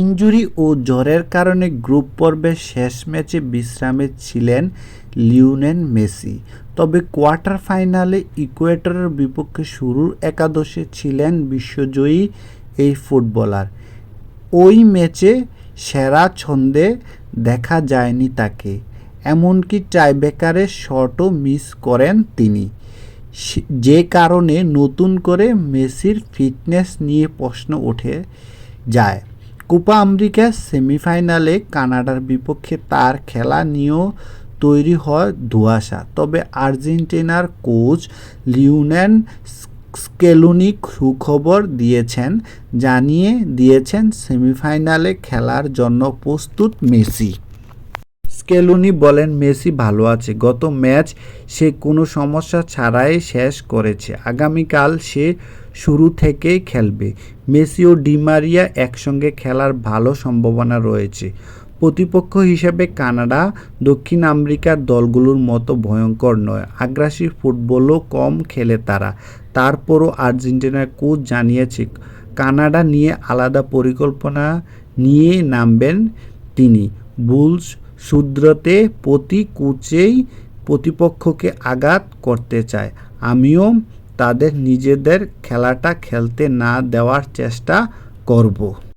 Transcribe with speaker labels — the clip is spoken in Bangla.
Speaker 1: ইনজুরি ও জ্বরের কারণে গ্রুপ পর্বের শেষ ম্যাচে বিশ্রামে ছিলেন লিওনেল মেসি। তবে কোয়ার্টার ফাইনালে ইকুয়েডরের বিপক্ষে শুরুর একাদশে ছিলেন বিশ্বজয়ী এই ফুটবলার। ওই ম্যাচে সেরা ছন্দে দেখা যায়নি তাকে, এমনকি টাইব্রেকারের শটও মিস করেন তিনি। যে কারণে নতুন করে মেসির ফিটনেস নিয়ে প্রশ্ন উঠে যায়। কোপা আমেরিকা সেমিফাইনালে কানাডার বিপক্ষে তার খেলা নিয়েও তৈরি হয় ধোয়াশা তবে আর্জেন্টিনার কোচ লিউনেন স্কেলুনি সুখবর দিয়েছেন, জানিয়ে দিয়েছেন সেমিফাইনালে খেলার জন্য প্রস্তুত মেসি স্কেলুনি বলেন, মেসি ভালো আছে। গত ম্যাচ সে কোনো সমস্যা ছাড়াই শেষ করেছে। আগামীকাল সে শুরু থেকেই খেলবে। মেসি ও ডিমারিয়া একসঙ্গে খেলার ভালো সম্ভাবনা রয়েছে। প্রতিপক্ষ হিসেবে কানাডা দক্ষিণ আমেরিকার দলগুলোর মতো ভয়ঙ্কর নয়। আগ্রাসী ফুটবলও কম খেলে তারা। তারপরও আর্জেন্টিনার কোচ জানিয়েছে, কানাডা নিয়ে আলাদা পরিকল্পনা নিয়ে নামবেন তিনি। বুলস শুদ্রতে প্রতি কুচেই প্রতিপক্ষকে আঘাত করতে চায়। আমিও তাদের নিজেদের খেলাটা খেলতে না দেওয়ার চেষ্টা করব।